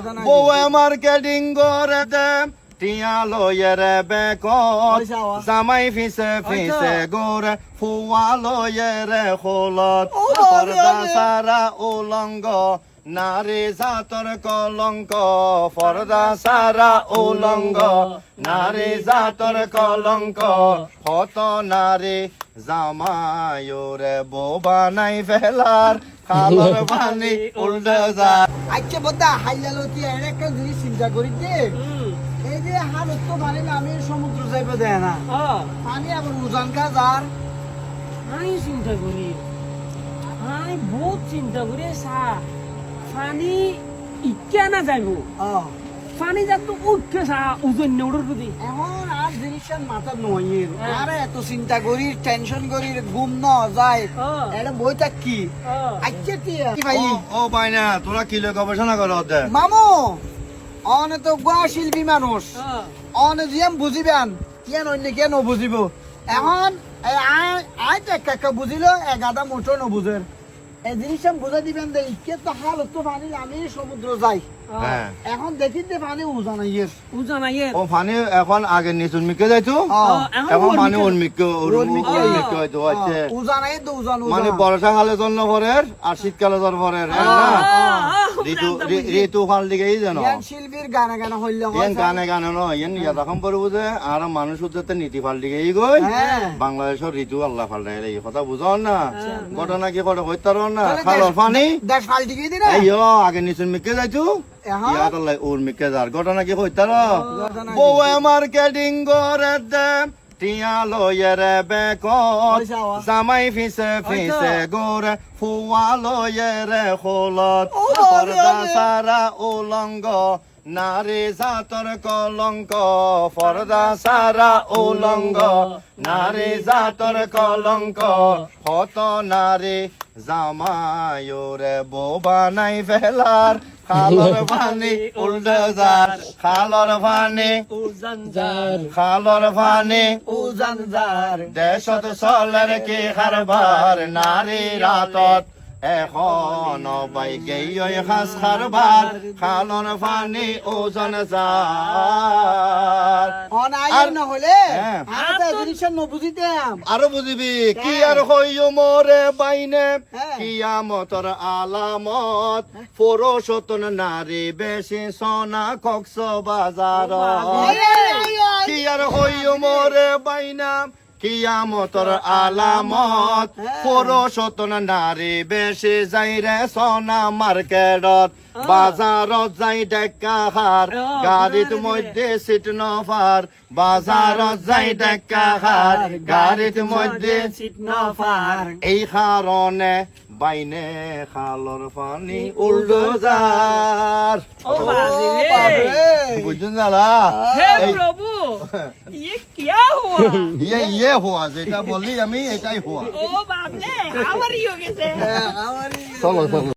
বউয়ে marketing করে দে। টিয়া লয়ের বেকত। জামাই ফিসে ফিসে গোরে। ফুয়া লয়ের খোলত। পর্দা সারা উলঙ্গ। নারী জাতর কলঙ্ক। পর্দা সারা উলঙ্গ। নারী জাতর কলঙ্ক। হত নারী জামায়োরে বোবা নাই ফেলার। খালর পানি উল্টে যায়। আচ্ছা বদা হাইলালতি এর একটা জিনিস চিন্তা করি যে এই যে হালত তো আমি সমুদ্র যাইবে দেয় না। পানি আবার উজান কাজ আর? আমি চিন্তা করি। আমি বহুত চিন্তা করি চা। পানি ইচ্ছা না যাইব। পানি যাত উঠছে চা ওজন নেউড়ের প্রতি। এখন আর জিনিসের মাথা নয় হ্যাঁ। আর এত চিন্তা করি টেনশন করি ঘুম ন যায়। এটা বইটা কি? আচ্ছা কি ভাই? ও- পাই না তোরা কিলো গবেষণা কর দে মামু অনে তো গোয়া শিল্পী মানুষ অনে জিয়াম বুঝিবেন কেন অন্য কেন বুঝিব? এখন আয় আয় বুঝিল এগাদা মোটো নবুঝের এই জিনিসটা বুঝাই দিবেন যে ইকে তো হাল তো পানি আমি সমুদ্র যাই। হ্যাঁ। এখন দেখি যে পানি উজান নাই আইয়ে ও পানি এখন আগে নিচুন মিকে যাইতো? এখন পানি ওর মিকে। মিকে হয়তো আছে উজান আই তো উজান মানে বর্ষাকালে জন্য ভরের আর শীতকালে জন্য ভরের না? ঋতু ঋতু ফাল দিকেই জানো ইয়ান শিল্পীর গানে গানে হইলে হয় গানে গানে আর মানুষ নীতি গই। বাংলাদেশের ঋতু আল্লাহ দেয় এই কথা বুঝো না? ঘটনা কি করে হইতার না? খালর পানি? দেশ ফাল্টি গিয়ে দিলে আইও আগে নিচুন মিকে যাইতো। ইয়াত আল্লাহ ওর মিকে যার ঘটনা কি হইতার ঘটনা কি? বউয়ে মার্কেটিং দে। টিয়া লয়ের বেকত। জামাই ফিসে ফিসে গোরে ফুয়া লয়ের খোলত পর্দা। সারা উলঙ্গ নারী জাতর কলঙ্ক পর্দা সারা উলঙ্গ। নারী জাতর কলঙ্ক হত নারী জামায়োরে বোবা নাই ফেলার। খালর পানি উল্টে যার খালর পানি ওজন যার খালর পানি উজান যার দেশত চলের কি কারবার নারী রাতত এখন বাই গেই খাস কারবার খালন পানি ওজন আর- হ্যাঁ। আর বুঝিবি কি আর হইও মোরে বাইনে? হ্যাঁ। কিয়ামতর আলামত পুরুষতন নারী বেশি সোনা কক্স বাজার কি আর হইও মোরে বাইনা? কিয়ামতর আলামত। পুরুষতন নারী বেশি যাইরে সোনা মার্কেটত। বাজারত যাই ডেকা হার গাড়িত মধ্যে সিট নফার। বাজারত যাই ডেকা হার গাড়িত মধ্যে সিট না পার এই কারণে বাইনে খালর পানি উল্টো যার রে। বুঝছেন দাদা হে প্রভু ইয়া হুয়া ইয়া ইয়ে হুয়া যেটা বলি আমি এটাই হুয়া। ও বাবলে হাওয়ারি হয়ে গেছে। হ্যাঁ, হাওয়ারি চলো চলো।